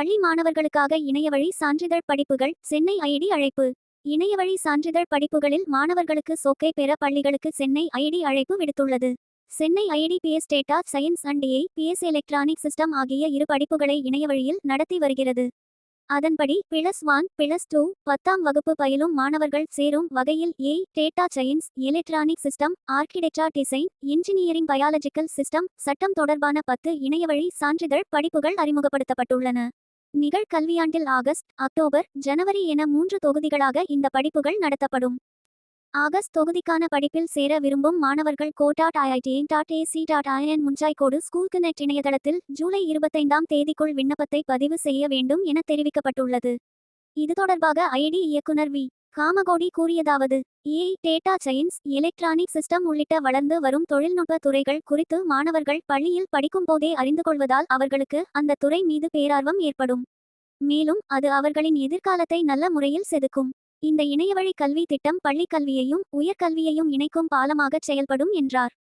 பள்ளி மாணவர்களுக்காக இணையவழி சான்றிதழ் படிப்புகள் சென்னை ஐடி அழைப்பு. இணையவழி சான்றிதழ் படிப்புகளில் மாணவர்களுக்கு சோக்கை பெற பள்ளிகளுக்கு சென்னை ஐடி அழைப்பு விடுத்துள்ளது. Chennai IIT BS data science and a BS electronic system ஆகிய இரு படிப்புகளை இணையவழியில் நடத்தி வருகிறது. அதன்படி பிளஸ் ஒன் பிளஸ் டூ பத்தாம் வகுப்பு பயிலும் மாணவர்கள் சேரும் வகையில் AI data science electronic system architecture design engineering biological system சட்டம் தொடர்பான பத்து இணையவழி சான்றிதழ் படிப்புகள் அறிமுகப்படுத்தப்பட்டுள்ளன. நிகழ்கல்வியாண்டில் ஆகஸ்ட் அக்டோபர் ஜனவரி என மூன்று தொகுதிகளாக இந்த படிப்புகள் நடத்தப்படும். ஆகஸ்ட் தொகுதிக்கான படிப்பில் சேர விரும்பும் மாணவர்கள் Goddard IIT dot AC dot IN முஞ்சாய்கோடு school connect இணையதளத்தில் ஜூலை இருபத்தைந்தாம் தேதிக்குள் விண்ணப்பத்தை பதிவு செய்ய வேண்டும் என தெரிவிக்கப்பட்டுள்ளது. இது தொடர்பாக ஐடி இயக்குனர் வி. காமகோடி கூறியதாவது AI data science electronic system உள்ளிட்ட வளர்ந்து வரும் தொழில்நுட்ப துறைகள் குறித்து மாணவர்கள் பள்ளியில் படிக்கும் போதே அறிந்து கொள்வதால் அவர்களுக்கு அந்த துறை மீது பேரார்வம் ஏற்படும். மேலும் அது அவர்களின் எதிர்காலத்தை நல்ல முறையில் செதுக்கும். இந்த இணையவழி கல்வி திட்டம் பள்ளிக் கல்வியையும் உயர்கல்வியையும் இணைக்கும் பாலமாகச் செயல்படும் என்றார்.